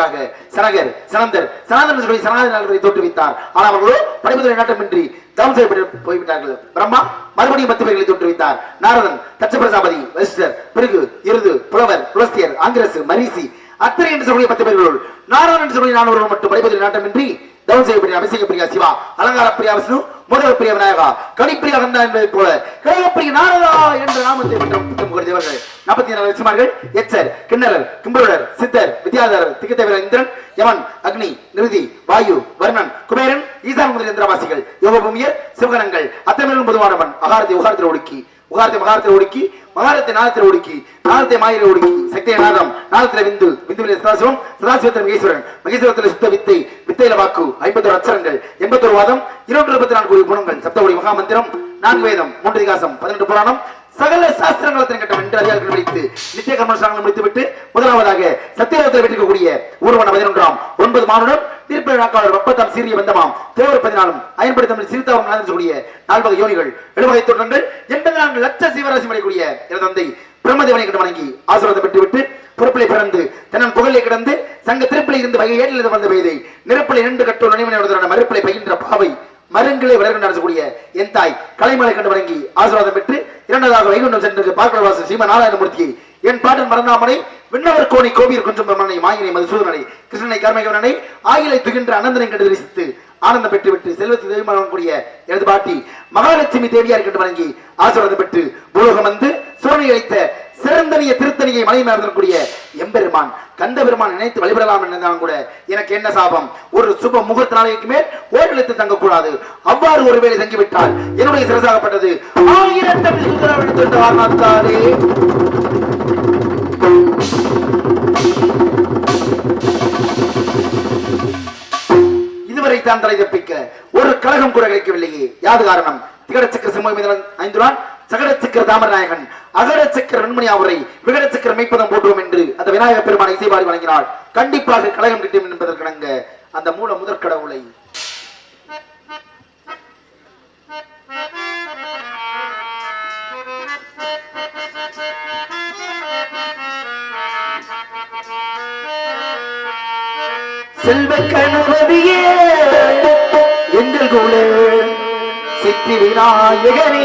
லட்சம் சனகர் சனந்தர் சனாதன என்று சொல்லி சனாதன தோற்றுவித்தார். ஆனால் அவர்களோ படைப்பதில் நாட்டமின்றி தவம் செய்யப்பட்டு போய்விட்டார்கள். பிரம்மா மறுபடியும் பத்து பேர்களை தோற்றுவித்தார். நாரதன் தட்சபிரசாபதி வசிஷ்டர் பிறகு இருது புலவர் புலஸ்தியர் ஆங்கிரசு மரிசி அத்தனை என்று சொல்லக்கூடிய பத்து பேர்களுள் நாரதன் என்று சொல்லி நான் ஒருவர் மட்டும் படைப்பதில் நாட்டமின்றி தவம் செய்யப்பட்ட அபிஷேக சிவா அலங்கார பிரியா விஷ்ணு முதல் பிரிய விநாயகா கணிப்பிரியா வந்தா என்பதை போல கழகப்பிரிய நாரதா என்ற நாமத்தை பெற்ற முகர் நாற்பத்தி நாலு லட்சமார்கள் எச்சர் கிண்ணறர் கிம்பருடர் சித்தர் வித்யாதரர் திகத்தேவர இந்திரன் யமன் அக்னி நிருதி வாயு வர்ணன் குபேரன் ஈசான் முதல் இந்திரவாசிகள் யோகபூமியர் சிவகணங்கள் அத்தமிழும் பொதுவானவன் அகாரத்தை உகாரத்தில் ஒடுக்கி உகாரத்தை மகாரத்தில் ஒடுக்கி மகாரத்தை நாளத்தில் ஒடுக்கி நாளத்தை மாயில ஒடுக்கி சக்திய நாதம் நாளத்தில் விந்து விந்துவில சதாசிவம் சதாசிவத்தில் மகேஸ்வரன் மகேஸ்வரத்தில் சுத்த வித்தை வித்தையில வாக்கு ஐம்பத்தோரு அச்சரங்கள் எண்பத்தோரு வாதம் இருநூற்று இருபத்தி நான்கு குணங்கள் சப்தகுடி மகாமந்திரம் நான்கு வேதம் மூன்று திகாசம் பதினெட்டு புராணம் சகல சாஸ்திரங்களத்தின் கட்டம் என்று அதிகாரங்கள் முடித்து நித்திய கர்மசாரங்கள் முடித்துவிட்டு முதலாவதாக சத்தியலோகத்தில் வெற்றிக்கக்கூடிய ஊர்வன பதினொன்றாம் ஒன்பது மானுடம் திருப்பதி நாக்காளர் வப்பத்தாம் சீரிய வந்தமாம். தேவர் பதினாலும் அயன்படி தமிழ் சிறுத்தாவும் நடந்தக்கூடிய நால்வகை யோனிகள் எழுவகை தோற்றங்கள் எண்பத்தி நான்கு லட்ச சிவராசி அடையக்கூடிய எனது தந்தை பிரம்மதேவனை கண்டு வணங்கி ஆசீர்வாதம் பெற்றுவிட்டு பொறுப்பிலை பிறந்து தன்னன் புகழை கிடந்து சங்க திருப்பிலை இருந்து வகை ஏழில் வந்த வயதை நிரப்பிலை இரண்டு கட்டோ நினைவு மறுப்பிலை பயின்ற பாவை மருங்களை வளர்ந்து நடத்தக்கூடிய என் தாய் கலைமலை கண்டு வணங்கி ஆசீர்வாதம் பெற்று இரண்டதாக வைகுண்டம் சென்று பார்க்கவாசன் சீம நாராயணமூர்த்தியை. என் பாட்டன் மறந்தாமனை விண்ணவர் கோணி கோபியர் குன்றம் பிரமணனை மாயினை மதுசூதனை கிருஷ்ணனை கர்மகவனனை ஆயிலை துகின்ற அனந்தனை கண்டு தரிசித்து ஆனந்தம் பெற்றுவிட்டு செல்வத்தை தெய்வமானக்கூடிய எனது பாட்டி மகாலட்சுமி தேவியார் கண்டு வணங்கி ஆசீர்வாதம் பெற்று பூலோகம் வந்து சோழனை அளித்த சிறந்தனிய திருத்தணியை மலை மேற்கூடிய எம்பெருமான் கந்த பெருமான் நினைத்து வழிபடலாம் என்றாலும் கூட எனக்கு என்ன சாபம்? ஒரு சுப முகூர்த்த நாளைக்கு மேல் ஓரிடத்தில் தங்கக்கூடாது. அவ்வாறு ஒருவேளை தங்கிவிட்டால் என்னுடைய சிறசாகப்பட்டது. ஆயிரத்தமிழ் இதுவரை தான் தலை தப்பிக்க ஒரு கழகம் கூட கிடைக்கவில்லையே. யாது காரணம்? திகடச்சக்கர சிம்ம ஐந்துரான் சகடச்சக்கர தாமரநாயகன். அகடச்சக்கர வெண்மணி அவரை விகடச்சக்கர மெய்ப்பதம் போட்டுவோம் என்று அந்த விநாயகர் பெருமானை இசைபாடி வழங்கினார் கண்டிப்பாக கழகம் கிட்டும் என்பதற்கிணங்க அந்த மூல முதற் கடவுளை செல்வ கணபதியே எங்கள் கூட சித்தி விநாயகனே.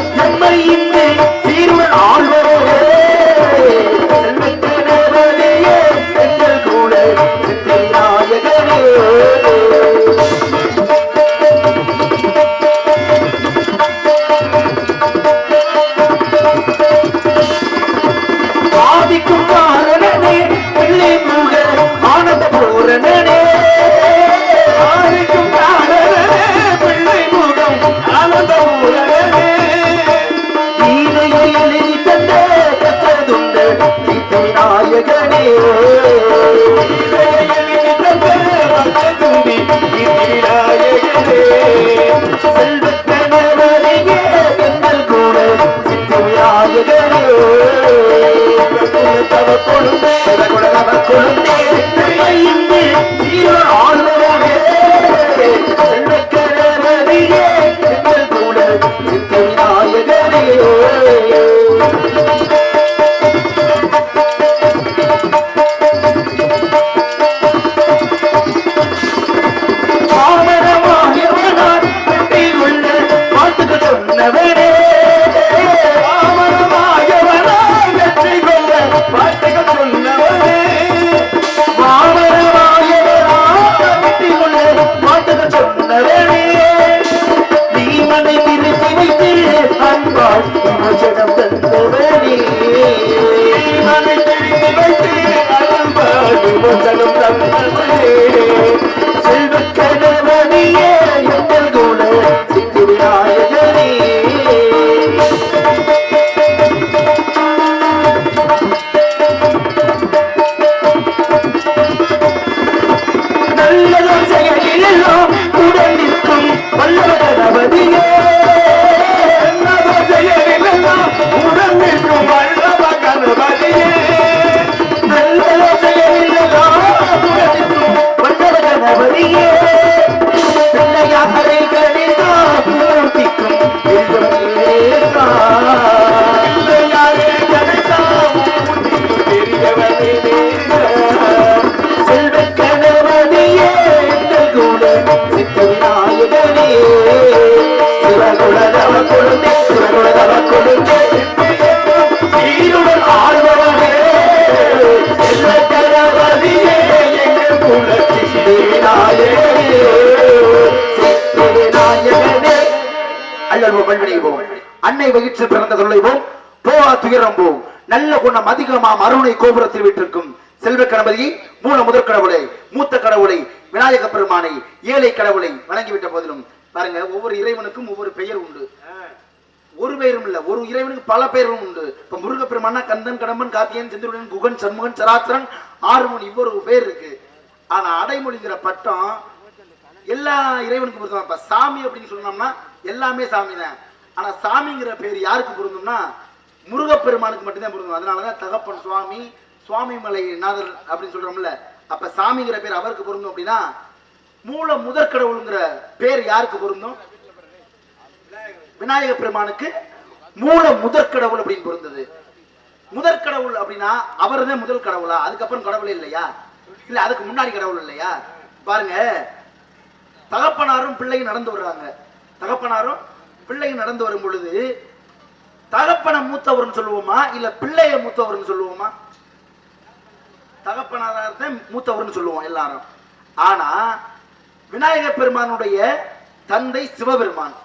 குணம் அதிகமாம் அருணை கோபுரத்தில் விட்டிருக்கும் செல்வ கணபதியை மூல முதற் கடவுளை மூத்த கடவுளை விநாயக பெருமானை ஏழை கடவுளை வணங்கிவிட்ட போதிலும் பாருங்க ஒவ்வொரு இறைவனுக்கும் ஒவ்வொரு பெயர் உண்டு. ஒரு பெயரும் இல்ல ஒரு இறைவனுக்கு பல பெயரும் உண்டு. இப்ப முருக பெருமானா கந்தன் கடம்பன் கார்த்தியன் செந்திருடன் குகன் சண்முகன் சராசரன் ஆறுமன் இவ்வொரு பேர் இருக்கு. ஆனா அடைமொழிங்கிற பட்டம் எல்லா இறைவனுக்கும் பொருத்தம் இப்ப சாமி அப்படின்னு சொன்னோம்னா எல்லாமே சாமி தான் ஆனா சாமிங்கிற பேர் யாருக்கு பொருந்தும்னா முருகப்பெருமானுக்கு மட்டும்தான் பொருந்தும் அதனாலதான் தகப்பன் சுவாமி சுவாமி மலை நாதர் அப்படின்னு சொல்றோம்ல. அப்ப சாமிங்கிற பேர் அவருக்கு பொருந்தும் அப்படின்னா மூல முதற் கடவுளுங்கிற பேர் யாருக்கு பொருந்தும்? விநாயக பெருமானுக்கு மூல முதற் கடவுள் அப்படின்னு பொருந்தது. முதற் கடவுள் அப்படின்னா அவர் தான் முதல் கடவுளா? அதுக்கப்புறம் கடவுள் இல்லையா? இல்ல அதுக்கு முன்னாடி கடவுள் இல்லையா? பாருங்க தகப்பனாரும் பிள்ளையும் நடந்து வர்றாங்க. தகப்பனாரும் பிள்ளையும் நடந்து வரும் பொழுது தகப்பனை மூத்தவர்னு சொல்லுவோமா? இல்ல பிள்ளைய மூத்தவர்னு சொல்லுவோமா? தகப்பனாரத்தை மூத்தவர்னு சொல்லுவோம் எல்லாரும். ஆனா விநாயக பெருமானுடைய தந்தை சிவபெருமான்.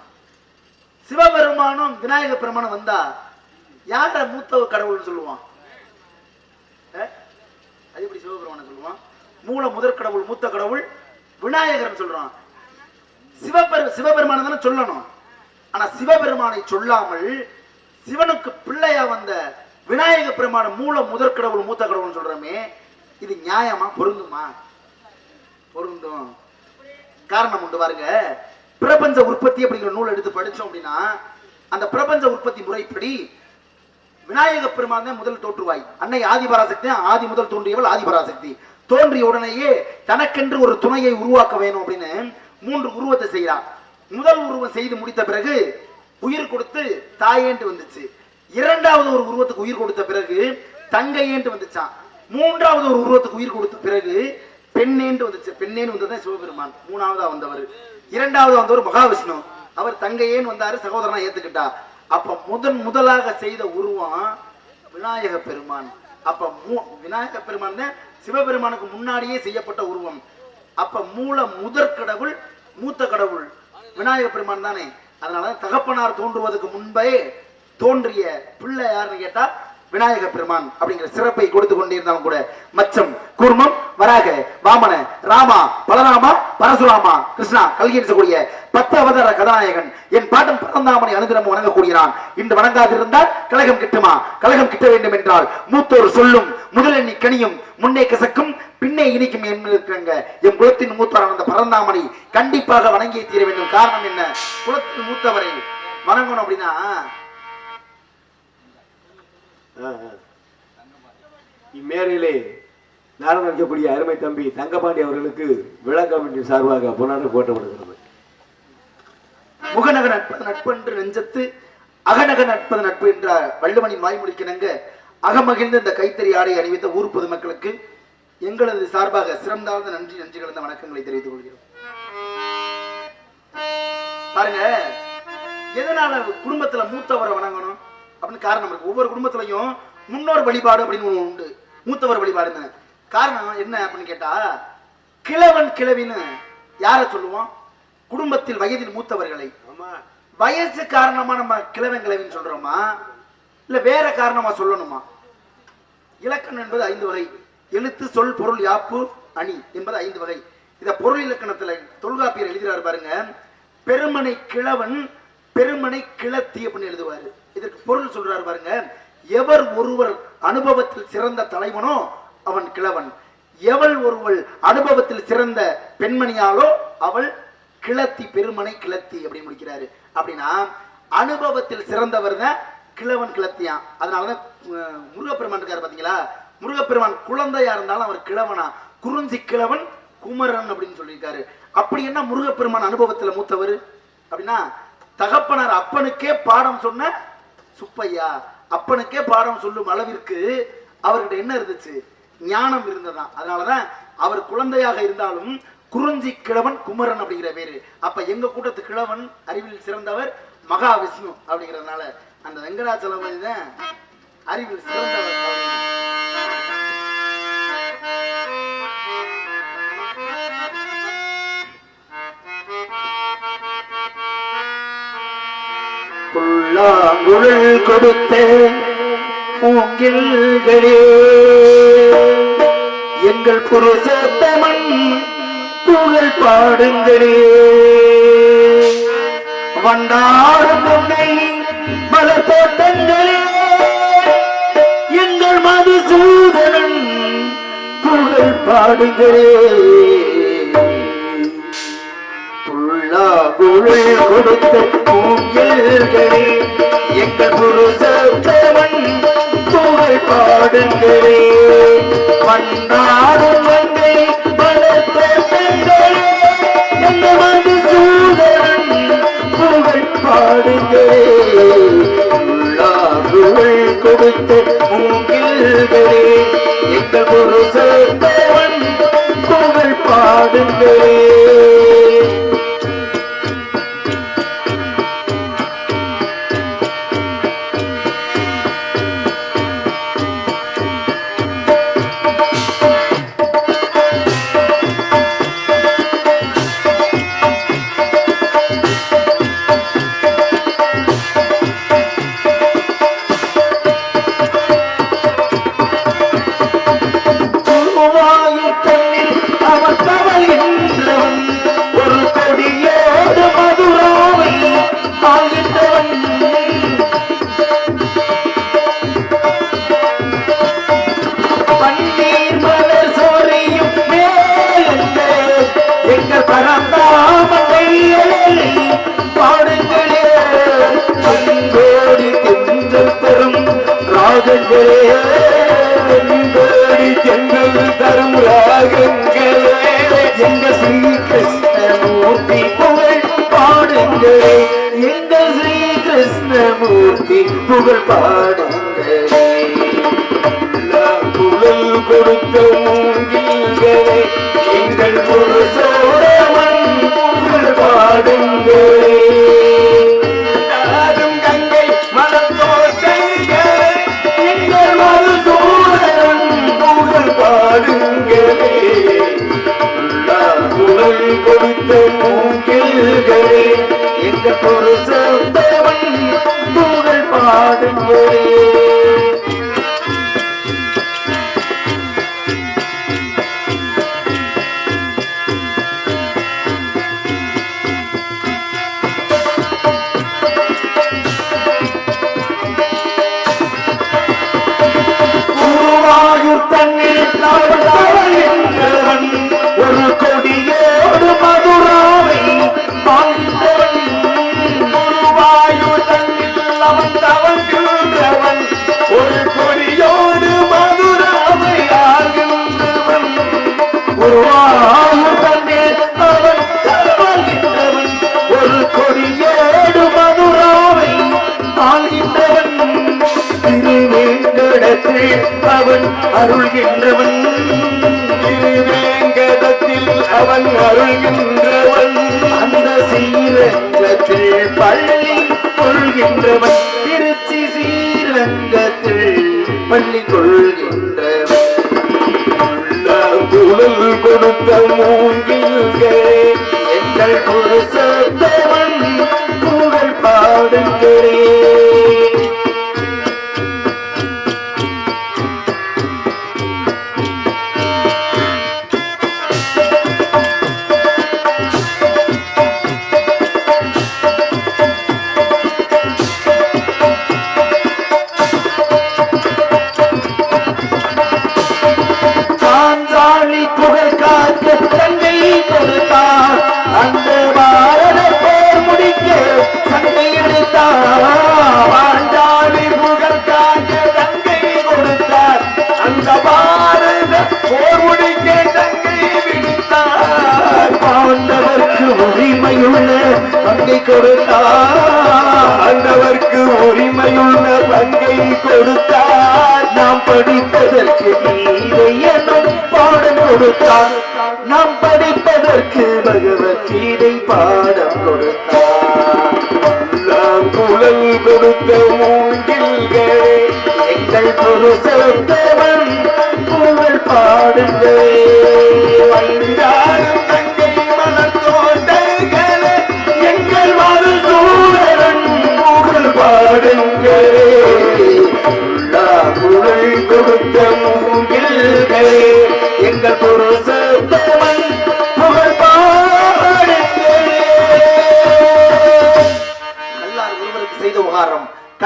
சிவபெருமானும் விநாயக பெருமானும் வந்தா யார மூத்த கடவுள்னு சொல்லுவான்? அது எப்படி சிவபெருமான சொல்லுவான்? மூல முதற் கடவுள் மூத்த கடவுள் விநாயகர்னு சொல்றான். சிவபெரு சிவபெருமான தானே சொல்லணும். ஆனா சிவபெருமானை சொல்லாமல் சிவனுக்கு பிள்ளையா வந்த விநாயக பெருமான மூல முதற் கடவுள் மூத்த கடவுள்னு சொல்றோமே இது நியாயமா? பொருந்துமா? பொருந்தும். காரணம் உண்டு பாருங்க. பிரபஞ்ச உற்பத்தி அப்படிங்கிற நூல் எடுத்து படிச்சோம் அப்படின்னா அந்த பிரபஞ்ச உற்பத்தி முறைப்படி விநாயக பெருமான் தான் முதல் தோற்றுவாய். அன்னை ஆதிபராசக்தி ஆதி முதல் தோன்றியவள் ஆதிபராசக்தி. தோன்றிய உடனேயே தனக்கென்று ஒரு துணையை உருவாக்க வேணும் அப்படின்னு மூன்று உருவத்தை செய்கிறார் முதல் உருவம் செய்து முடித்த பிறகு உயிர் கொடுத்து தாயேன்ட்டு வந்துச்சு. இரண்டாவது ஒரு உருவத்துக்கு உயிர் கொடுத்த பிறகு தங்கையேன்ட்டு வந்துச்சான் மூன்றாவது ஒரு உருவத்துக்கு உயிர் கொடுத்த பிறகு பெண்ணேன்ட்டு வந்துச்சு. பெண்ணேன்னு வந்ததுதான் சிவபெருமான். மூணாவதா வந்தவர். இரண்டாவது வந்தவர் மகாவிஷ்ணு. அவர் தங்கையேன்னு வந்தாரு சகோதரனா ஏத்துக்கிட்டா. அப்ப முதன் முதலாக செய்த உருவம் விநாயக பெருமான். அப்ப மூ- விநாயக பெருமான் தான் சிவபெருமானுக்கு முன்னாடியே செய்யப்பட்ட உருவம். அப்ப மூல முதற் கடவுள் மூத்த கடவுள் விநாயக பெருமான் தானே? அதனால தகப்பனார் தோன்றுவதற்கு முன்பே தோன்றிய பிள்ளை யாருன்னு கேட்டா விநாயக பெருமான் அப்படிங்கிற சிறப்பை கொடுத்து கொண்டிருந்தாலும் கூட மச்சம் கூர்மம் வராக வாமன ராமா பலராமா பரசுராமா கிருஷ்ணா கல்கி கூடிய பத்து அவதார கதாநாயகன் என் பாட்டம் பரந்தாமனை அனுதினமும் வணங்கக்கூடியான் இன்று வணங்காதிருந்தால் கழகம் கிட்டுமா? கழகம் கிட்ட வேண்டும் என்றால் மூத்தோர் சொல்லும் முதலெண்ணி கனியும் முன்னே கசக்கும் பின்னே இனிக்கும் இருக்கிறாங்க. என் குலத்தின் மூத்தவரான அந்த பரந்தாமனை கண்டிப்பாக வணங்கி தீர வேண்டும். காரணம் என்ன? குலத்தின் மூத்தவரை வணங்கணும் அப்படின்னா இம்மேடையிலே நானும் நினைக்கக்கூடிய அருமை தம்பி தங்கபாண்டி அவர்களுக்கு விழா கமிட்டி சார்பாக பொன்னாடு போட்டப்படுகிறது முகநக நட்பது நட்பு என்று நெஞ்சத்து அகநக நட்பது நட்பு என்ற வள்ளுமணி வாய்மொழிக்கிணங்க அகமகிழ்ந்த இந்த கைத்தறி ஆடை அணிவித்த ஊர் பொதுமக்களுக்கு எங்களது சார்பாக சிறந்தாழ்ந்த நன்றி நன்றி கலந்த வணக்கங்களை தெரிவித்துக் கொள்கிறோம். பாருங்க எதனால குடும்பத்துல மூத்தவரை வணங்கணும்? அப்படின்னு காரணம் இருக்கு. ஒவ்வொரு குடும்பத்திலையும் முன்னோர் வழிபாடு அப்படின்னு ஒண்ணு உண்டு. மூத்தவர் வழிபாடுன்னு காரணம் என்ன அப்படின்னு கேட்டா கிழவன் கிழவின்னு யாரை சொல்லுவோம்? குடும்பத்தில் வயதில் மூத்தவர்களை. வயசு காரணமா நம்ம கிழவன் கிழவின்னு சொல்றோமா? இல்ல வேற காரணமா சொல்லணுமா? இலக்கணம் என்பது ஐந்து வகை. எழுத்து சொல் பொருள் யாப்பு அணி என்பது ஐந்து வகை. இத பொருள் இலக்கணத்துல தொல்காப்பியர் எழுதுறாரு பாருங்க. பெருமனை கிழவன் பெருமனை கிளத்தி அப்படின்னு எழுதுவாரு. இதற்கு பொருள் சொல்றாரு பாருங்க. எவர் ஒருவர் அனுபவத்தில் சிறந்த தலைவனோ அவன் கிழவன். எவள் ஒருவள் அனுபவத்தில் சிறந்த பெண்மணியாலோ அவள் கிளத்தி பெருமனை கிளத்தி அப்படின்னு முடிக்கிறாரு. அப்படின்னா அனுபவத்தில் சிறந்தவர் தான் கிழவன் கிளத்தியான் அதனாலதான் முருகப்பெருமான் இருக்காரு பாத்தீங்களா? முருகப்பெருமான் குழந்தையா இருந்தாலும் அவர் கிழவனா? குறிஞ்சி கிழவன் குமரன் அப்படின்னு சொல்லியிருக்காரு. அப்படி என்ன முருகப்பெருமான் அனுபவத்துல மூத்தவர்? அப்படின்னா தகப்பனார் அப்பனுக்கே பாடம் சொன்ன சுப்பையா அப்பனுக்கே பாடம் சொல்லும் அளவிற்கு அவர்கிட்ட என்ன இருந்துச்சு? ஞானம் இருந்ததாம். அதனாலதான் அவர் குழந்தையாக இருந்தாலும் குறிஞ்சி கிழவன் குமரன் அப்படிங்கிற பேரு. அப்ப எங்க கூட்டத்து கிழவன் அறிவில் சிறந்தவர் மகாவிஷ்ணு அப்படிங்கிறதுனால அந்த வெங்கடாச்சலம் தான் அறிவில் சிறந்தவர் பல்லாங்குழல் கொடுத்த பூங்கில்களே எங்கள் புருஷத்தமன் புகழ் பாடுங்களே. வண்டாடு பொங்கை மலர் தோட்டங்களே. எங்கள் மதுசூதனன் புகழ் பாடுங்களே. குரு கொடுத்த பூங்கல்களே எங்கள் குரு சத்தவன் புகழ் பாடுங்களே மன்னாடும் வந்து வளர்த்த பெண்களே என்னவது சூழன் புகழ் பாடுங்களே புகழ் கொடுத்த மூங்கில்களே எங்கள் குரு சத்தவன் பாடுங்களே. எங்கள் ஸ்ரீ கிருஷ்ணமூர்த்தி புகழ் பாடுங்களே. புகழ் கொடுத்த கொடுத்த மூங்கில்களே எங்கள் பொருள் செலுத்தவன் புகழ்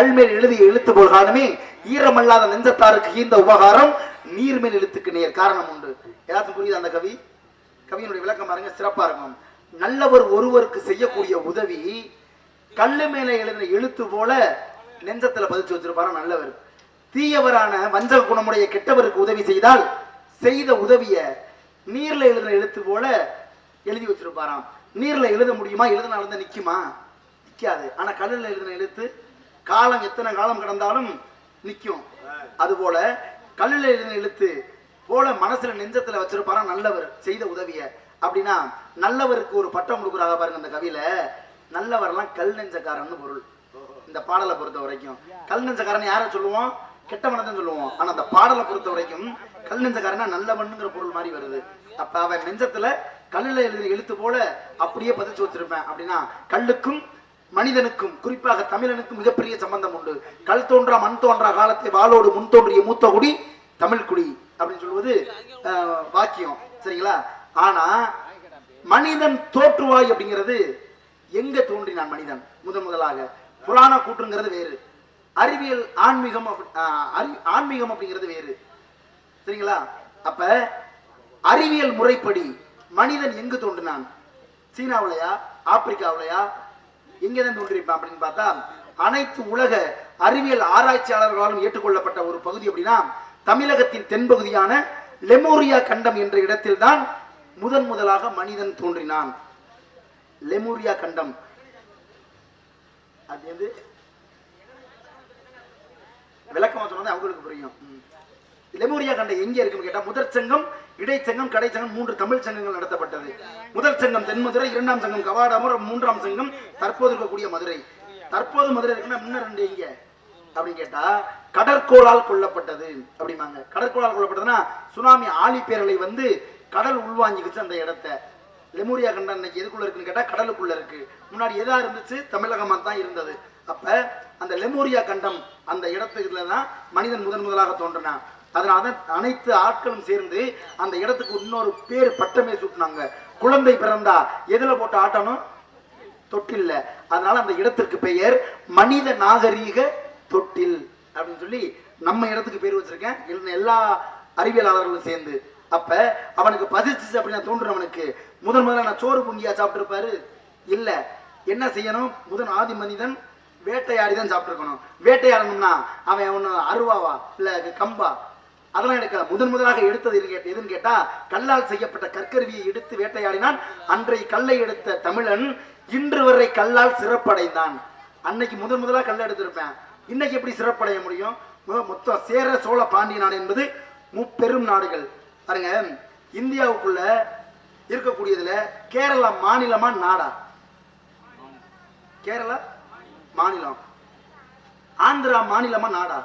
கல்மேல் எழுதிய எழுத்து போல் காரணமே ஈரமல்லாத நெஞ்சத்தாருக்கு ஈந்த உபகாரம் நீர்மேல் எழுத்துக்கு நேர் காரணம் உண்டு. ஏதாச்சும் புரியுது அந்த கவி? கவியினுடைய விளக்கம் பாருங்க சிறப்பா இருக்கும். நல்லவர் ஒருவருக்கு செய்யக்கூடிய உதவி கல்லு மேல எழுதின எழுத்து போல நெஞ்சத்துல பதிச்சு வச்சிருப்பாரு நல்லவர். தீயவரான வஞ்சக குணமுடைய கெட்டவருக்கு உதவி செய்தால் செய்த உதவிய நீர்ல எழுதின எழுத்து போல எழுதி வச்சிருப்பாராம். நீர்ல எழுத முடியுமா? எழுதினால தான் நிக்குமா? நிக்காது. ஆனா கல்லுல எழுதின எழுத்து காலம் எத்தனை காலம் கடந்தாலும் நிக்கும். அதுபோல கல்லுல எழுதின எழுத்து போல மனசுல நெஞ்சத்துல வச்சிருப்பாரா நல்லவர் செய்த உதவிய. அப்படின்னா நல்லவருக்கு ஒரு பட்டம் கொடுக்குறாங்க பாருங்க அந்த கவியில. நல்லவர்லாம் கல் நெஞ்சக்காரன்னு பொருள். இந்த பாடலை பொறுத்த வரைக்கும். கல் நெஞ்சக்காரன் யார சொல்லுவோம்? கெட்ட மனதை சொல்லுவோம். ஆனா அந்த பாடலை பொறுத்த வரைக்கும் கல் நெஞ்சக்காரனா நல்லவனுங்கிற பொருள் மாதிரி வருது. அப்ப அவன் நெஞ்சத்துல கல்லுல எழுதின எழுத்து போல அப்படியே பதிச்சு வச்சிருப்பேன். அப்படின்னா கல்லுக்கும் மனிதனுக்கும் குறிப்பாக தமிழனுக்கும் மிகப்பெரிய சம்பந்தம் உண்டு. கல் தோன்றா மண் தோன்றா காலத்தை வாளோடு முன் தோன்றிய மூத்த குடி தமிழ் குடி அப்படின்னு சொல்வது வாக்கியம். சரிங்களா? ஆனா மனிதன் தோற்றுவாய் அப்படிங்கிறது எங்க தோன்றினான் மனிதன்? முதன் முதலாக. புராண கூற்றுங்கிறது வேறு. அறிவியல் ஆன்மீகம் அப்படி- ஆஹ் அறி- ஆன்மீகம் அப்படிங்கிறது வேறு. சரிங்களா? அப்ப அறிவியல் முறைப்படி மனிதன் எங்கு தோன்றினான்? சீனாவிலையா ஆப்பிரிக்காவிலையா எங்கேதான் தோன்றியிருப்பான் அப்படின்னு பார்த்தா அனைத்து உலக அறிவியல் ஆராய்ச்சியாளர்களாலும் ஏற்றுக்கொள்ளப்பட்ட ஒரு பகுதி அப்படின்னா தமிழகத்தின் தென்பகுதியான லெமோரியா கண்டம் என்ற இடத்தில்தான் முதன் முதலாக மனிதன் தோன்றினான். லெமோரியா கண்டம். அது வந்து விளக்கமா சொன்னது அவங்களுக்கு புரியும். லெமோரியா கண்டம் எங்க இருக்குன்னு கேட்டா முதற் சங்கம் இடைச்சங்கம் கடைச்சங்கம் மூன்று தமிழ் சங்கங்கள் நடத்தப்பட்டது. முதல் சங்கம் தென்மதுரை இரண்டாம் சங்கம் கவாடாமரம் மூன்றாம் சங்கம் தற்போது இருக்கக்கூடிய மதுரை. தற்போது மதுரை இருக்குன்னா முன்ன ரெண்டு எங்க? அப்படின்னு கேட்டா கடற்கோளால் கொல்லப்பட்டது அப்படிம்பாங்க. கடற்கோளால் கொல்லப்பட்டதுன்னா சுனாமி ஆழிப்பேரலை பேரலை வந்து கடல் உள்வாங்கிக்கிச்சு அந்த இடத்த. லெமூரியா கண்டம் இன்னைக்கு எதுக்குள்ள இருக்குன்னு கேட்டா கடலுக்குள்ள இருக்கு. முன்னாடி எதா இருந்துச்சு? தமிழகமா தான் இருந்தது. அப்ப அந்த லெமூரியா கண்டம் அந்த இடத்துல தான் மனிதன் முதன் முதலாக தோன்றினான். அதனாலதான் அனைத்து ஆட்களும் சேர்ந்து அந்த இடத்துக்கு இன்னொரு பேர் பட்டமே சூட்டினாங்க. குழந்தை பிறந்தா எதுல போட்டு ஆட்டணும்? தொட்டில்ல. அதனால அந்த இடத்திற்கு பெயர் மனித நாகரீக தொட்டில் அப்படின்னு சொல்லி நம்ம இடத்துக்கு பேர் வச்சிருக்கேன். எல்லா அறிவியலாளர்களும் சேர்ந்து. அப்ப அவனுக்கு பதிச்சுச்சு அப்படின்னா தோன்றுறவனுக்கு முதன் முதல்ல நான் சோறு புங்கியா சாப்பிட்டுருப்பாரு? இல்ல. என்ன செய்யணும்? முதன் ஆதி மனிதன் வேட்டையாடி தான் சாப்பிட்டுருக்கணும். வேட்டையாடணும்னா அவன் ஒன்று அருவாவா? இல்ல கம்பா? அதெல்லாம் எடுக்கல முதன் முதலாக எடுத்தது எதுன்னு கேட்டா கல்லால் செய்யப்பட்ட கற்கருவியை எடுத்து வேட்டையாடினான். அன்றைய கல்லை எடுத்த தமிழன் இன்று வரை கல்லால் சிறப்படைந்தான். அன்னைக்கு முதன் முதலாக கல்லை எடுத்திருப்பேன். இன்னைக்கு எப்படி சிறப்படைய முடியும்? மொத்தம் சேர சோழ பாண்டிய நாடு என்பது முப்பெரும் நாடுகள். பாருங்க இந்தியாவுக்குள்ள இருக்கக்கூடியதுல கேரளா மாநிலமா நாடா? கேரளா மாநிலம். ஆந்திரா மாநிலமா நாடா?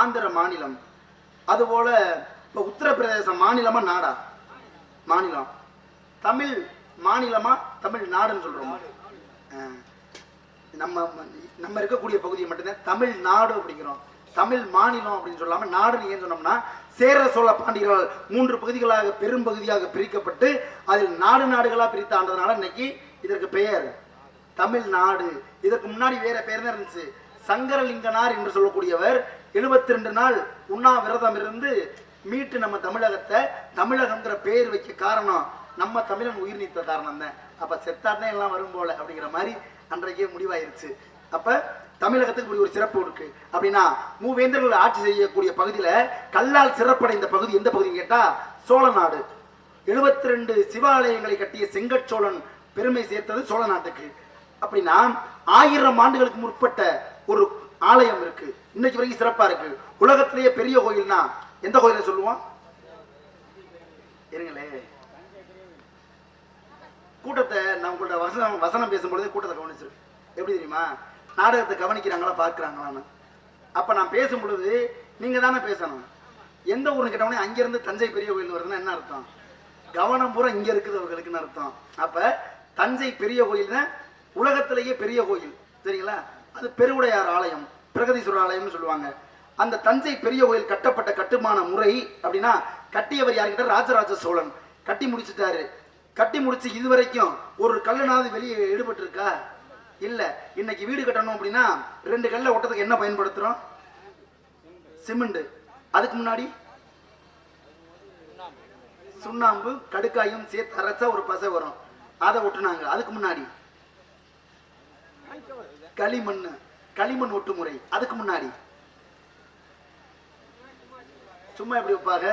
ஆந்திர மாநிலம். அதுபோல இப்போ உத்தரப்பிரதேச மாநிலமா நாடா? மாநிலம். தமிழ் மாநிலமா தமிழ் நாடுன்னு சொல்றோம். ஆ. நம்ம நம்ம இருக்கக்கூடிய பகுதியை மட்டும்தான் தமிழ் நாடு அப்படிங்கிறோம். தமிழ் மாநிலம் அப்படின்னு சொல்லாம நாடுன்னு ஏன் சொன்னோம்னா சேர சோழ பாண்டியர்கள் மூன்று பகுதிகளாக பெரும் பகுதியாக பிரிக்கப்பட்டு அதில் நாடு நாடுகளா பிரித்து ஆண்டதுனால இன்னைக்கு இதற்கு பெயர் தமிழ்நாடு இதற்கு முன்னாடி வேற பேர் தான் இருந்துச்சு? சங்கரலிங்கனார் என்று சொல்லக்கூடியவர் 72 ரெண்டு நாள் உண்ணாவிரதம் இருந்து மீட்டு நம்ம தமிழகத்தை தமிழகங்கிற பேர் வைக்க காரணம் நம்ம தமிழன் உயிர் நீத்த காரணம் தான். அப்ப செத்தாதான் எல்லாம் வரும் போல அப்படிங்கிற மாதிரி அன்றைக்கே முடிவாயிருச்சு. அப்ப தமிழகத்துக்கு இப்படி ஒரு சிறப்பு இருக்கு. அப்படின்னா மூவேந்தர்கள் ஆட்சி செய்யக்கூடிய பகுதியில கல்லால் சிறப்படைந்த பகுதி எந்த பகுதின்னு கேட்டா சோழ நாடு 72 ரெண்டு சிவாலயங்களை கட்டிய செங்கட்சோழன் பெருமை சேர்த்தது சோழ நாட்டுக்கு. அப்படின்னா ஆயிரம் ஆண்டுகளுக்கு முற்பட்ட ஒரு ஆலயம் இருக்கு. இன்னைக்கு வரைக்கும் சிறப்பா இருக்கு. உலகத்திலேயே பெரிய கோயில்னா எந்த கோயில சொல்லுவோம் இருங்களே. கூட்டத்தை நான் உங்கள்ட்ட வசனம் வசனம் பேசும்பொழுதே கூட்டத்தை கவனிச்சிருக்கு எப்படி தெரியுமா? நாடகத்தை கவனிக்கிறாங்களா பார்க்குறாங்களான்னு. அப்ப நான் பேசும் பொழுது நீங்க தானே பேசணும். எந்த ஊர்னு கேட்டவொடனே அங்கேருந்து தஞ்சை பெரிய கோயில் வருதுன்னா என்ன அர்த்தம்? கவனம் பூரா இங்கே இருக்குது அவர்களுக்குன்னு அர்த்தம். அப்ப தஞ்சை பெரிய கோயில் தான் உலகத்திலேயே பெரிய கோயில். சரிங்களா? அது பெருவுடையார் ஆலயம் பிரகதீஸ்வரர் ஆலயம்னு சொல்லுவாங்க. அந்த தஞ்சை பெரிய கோயில் கட்டப்பட்ட கட்டுமான முறை அப்படின்னா கட்டியவர் யாருக்கிட்ட ராஜராஜ சோழன். கட்டி முடிச்சிட்டாரு. கட்டி முடிச்சு இதுவரைக்கும் ஒரு கல்லுனாவது வெளியே ஈடுபட்டிருக்கா இல்ல. இன்னைக்கு வீடு கட்டணும் அப்படின்னா ரெண்டு கல்ல ஒட்டத்துக்கு என்ன பயன்படுத்துறோம்? சிமெண்ட். அதுக்கு முன்னாடி? சுண்ணாம்பு கடுக்காயும் சேர்த்து அரைச்சா ஒரு பசை வரும். அதை ஒட்டுனாங்க. அதுக்கு முன்னாடி? களிமண் களிமண் ஒட்டு முறை அதுக்கு முன்னாடி. சும்மா எப்படி வைப்பாங்க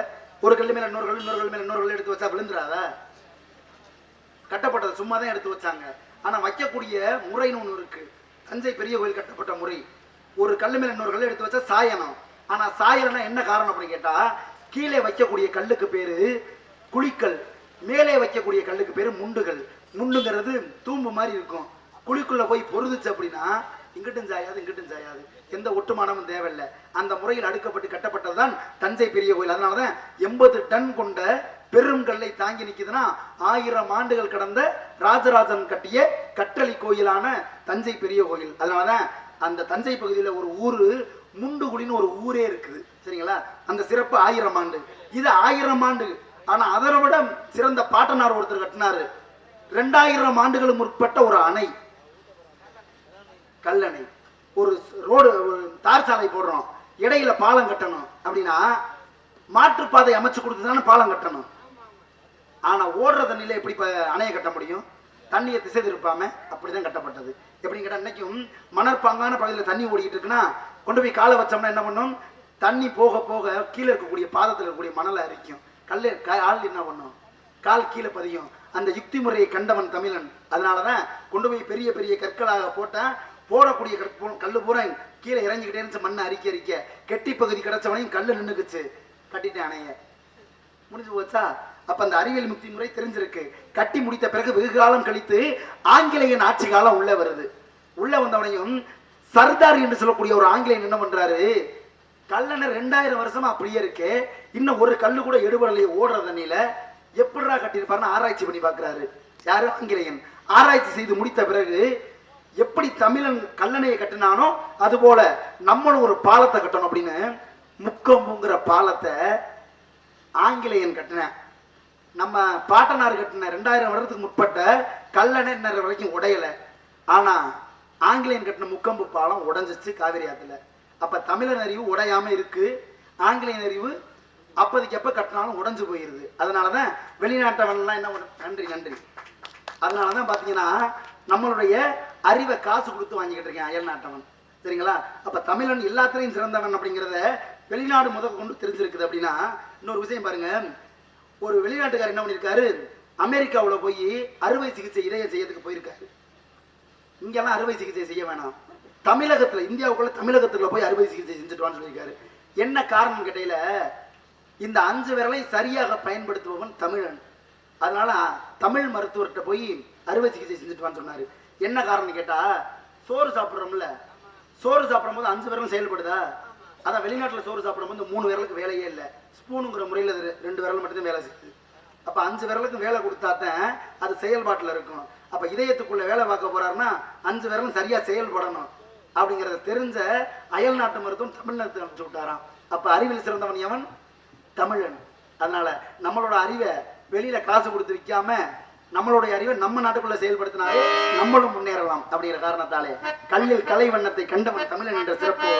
ஒரு கல் மேல இன்னொரு கல் இன்னொரு கல் மேல இன்னொரு கல் எடுத்து வச்சா விழுந்துடாதா? கட்டப்பட்டது சும்மா தான் எடுத்து வச்சாங்க. ஆனா வைக்கக்கூடிய முறைன்னு ஒண்ணு இருக்கு. தஞ்சை பெரிய கோயில் கட்டப்பட்ட முறை. ஒரு கல் மேல இன்னொரு கல் எடுத்து வச்சா சாயனம். ஆனா சாயலனா என்ன காரணம் அப்படின்னு கேட்டா கீழே வைக்கக்கூடிய கல்லுக்கு பேரு குழிக்கல். மேலே வைக்கக்கூடிய கல்லுக்கு பேரு முண்டுகள். முண்டுங்கிறது தூம்பு மாதிரி இருக்கும். குழிக்குள்ள போய் பொருதுச்சு அப்படின்னா இங்கிட்டும் சாயாது இங்கிட்டும் சாயாது. எந்த ஒட்டுமானமும் தேவையில்லை. அந்த முறையில் அடுக்கப்பட்டு கட்டப்பட்டதுதான் தஞ்சை பெரிய கோயில். அதனாலதான் எண்பது டன் கொண்ட பெரும் கல்லை தாங்கி நிக்குதுன்னா ஆயிரம் ஆண்டுகள் கடந்த ராஜராஜன் கட்டிய கட்டளை கோயிலான தஞ்சை பெரிய கோயில். அதனாலதான் அந்த தஞ்சை பகுதியில ஒரு ஊரு முண்டுகுடின்னு ஒரு ஊரே இருக்குது. சரிங்களா? அந்த சிறப்பு ஆயிரம் ஆண்டு. இது ஆயிரம் ஆண்டு. ஆனா அதை விட சிறந்த பாட்டனார் ஒருத்தர் கட்டினாரு. ரெண்டாயிரம் ஆண்டுகளும் முற்பட்ட ஒரு அணை. கல்லணை. ஒரு ரோடு ஒரு தார் சாலை போடுறோம். இடையில பாலம் கட்டணும். அப்படின்னா மாற்றுப்பாதை அமைச்சு கொடுத்து தானே பாலம் கட்டணும். ஆனா ஓடுற தண்ணியில எப்படி அணைய அணையை கட்ட முடியும்? தண்ணியை திசை திருப்பாம அப்படிதான் கட்டப்பட்டது. எப்படின்னு கேட்டா இன்னைக்கும் மணற்பாங்கான பகுதியில் தண்ணி ஓடிக்கிட்டு இருக்குன்னா கொண்டு போய் காலை வச்சோம்னா என்ன பண்ணும்? தண்ணி போக போக கீழே இருக்கக்கூடிய பாதத்தில் இருக்கக்கூடிய மணலை அரிக்கும். கல் ஆள் என்ன பண்ணும்? கால் கீழே பதியும். அந்த யுக்தி முறையை கண்டவன் தமிழன். அதனாலதான் கொண்டு போய் பெரிய பெரிய கற்களாக போட்டா போடக்கூடிய கற்பு- கல்லு பூரா கீழே இறங்கிக்கிட்டே மண்ணை அரிக்க அரிக்க கெட்டி பகுதி கிடைச்சவனையும் கல்லு நின்றுக்குச்சு கட்டிட்டேன் அணைய. முடிஞ்சு போச்சா? அப்ப அந்த அறிவியல் முக்தி முறை தெரிஞ்சிருக்கு. கட்டி முடித்த பிறகு வெகு காலம் கழித்து ஆங்கிலேயன் ஆட்சி காலம் உள்ள வருது. உள்ள வந்தவனையும் சர்தார் என்று சொல்லக்கூடிய ஒரு ஆங்கிலேயன் என்ன பண்றாரு? கல்லணை ரெண்டாயிரம் வருஷமா அப்படியே இருக்கு. இன்னும் ஒரு கல்லு கூட எடுபடலையே ஓடுற தண்ணியில. எப்படிடா கட்டியிருப்பாருன்னு ஆராய்ச்சி பண்ணி பாக்குறாரு யாரு? ஆங்கிலேயன். ஆராய்ச்சி செய்து முடித்த பிறகு எப்படி தமிழன் கல்லணையை கட்டினானோ அது போல நம்மளும் ஒரு பாலத்தை கட்டணும் அப்படின்னு முக்கம்புங்கிற பாலத்தை ஆங்கிலேயன் கட்டின நம்ம பாட்டனார் கட்டின ரெண்டாயிரம் வருடத்துக்கு முற்பட்ட கல்லணை இன்ன வரைக்கும் உடையல. ஆனா ஆங்கிலேயன் கட்டின முக்கம்பு பாலம் உடைஞ்சிச்சு காவிரி ஆத்துல. அப்ப தமிழன் அறிவு உடையாம இருக்கு. ஆங்கிலேயன் அறிவு அப்போதைக்கு எப்போ கட்டினாலும் உடைஞ்சு போயிருது. அதனாலதான் வெளிநாட்டவன்லாம் என்ன பண்ண நன்றி நன்றி. அதனாலதான் பாத்தீங்கன்னா நம்மளுடைய அறிவை காசு கொடுத்து வாங்கிக்கிட்டு இருக்கேன் அயல்நாட்டவன். சரிங்களா? அப்ப தமிழன் எல்லாத்திலையும் சிறந்தவன் அப்படிங்கிறத வெளிநாடு முதல் கொண்டு தெரிஞ்சிருக்குது அப்படின்னா இன்னொரு விஷயம் பாருங்க. ஒரு வெளிநாட்டுக்காரர் என்ன பண்ணியிருக்காரு அமெரிக்காவுல போய் அறுவை சிகிச்சை இதய செய்யறதுக்கு போயிருக்காரு. இங்கெல்லாம் அறுவை சிகிச்சை செய்ய வேணாம். தமிழகத்துல இந்தியாவுக்குள்ள தமிழகத்துல போய் அறுவை சிகிச்சை செஞ்சுட்டுவான்னு சொல்லியிருக்காரு. என்ன காரணம் கேட்டையில இந்த அஞ்சு விரலை சரியாக பயன்படுத்துபவன் தமிழன். அதனால தமிழ் மருத்துவர்கிட்ட போய் அறுவை சிகிச்சை செஞ்சுட்டு வான்னு சொன்னாரு. என்ன காரணம் கேட்டா சோறு சாப்பிடுறோம்ல. சோறு சாப்பிடும்போது அஞ்சு பேரும் செயல்படுதா? அதான் வெளிநாட்டுல சோறு சாப்பிடும் போது மூணு விரலுக்கு வேலையே இல்லை. ஸ்பூனுங்கிற முறையில் ரெண்டு விரல் மட்டும்தான் வேலை செய்யுது. அப்ப அஞ்சு விரலுக்கும் வேலை கொடுத்தாதான் அது செயல்பாட்டுல இருக்கும். அப்போ இதயத்துக்குள்ள வேலை பார்க்க போறாருன்னா அஞ்சு விரலும் சரியா செயல்படணும். அப்படிங்கிறத தெரிஞ்ச அயல் நாட்டு மருத்துவம் தமிழ்நாட்டுக்கு அனுப்பிச்சு விட்டாராம். அப்ப அறிவில் சிறந்தவன் எவன்? தமிழன். அதனால நம்மளோட அறிவை வெளியில காசு கொடுத்து விற்காம நம்மளுடைய அறிவை நம்ம நாட்டுக்குள்ள செயல்படுத்தினாலே நம்மளும் முன்னேறலாம் அப்படிங்கிற காரணத்தாலே கல்லில் கலை வண்ணத்தை கண்டவன் தமிழன் என்ற சிறப்பு.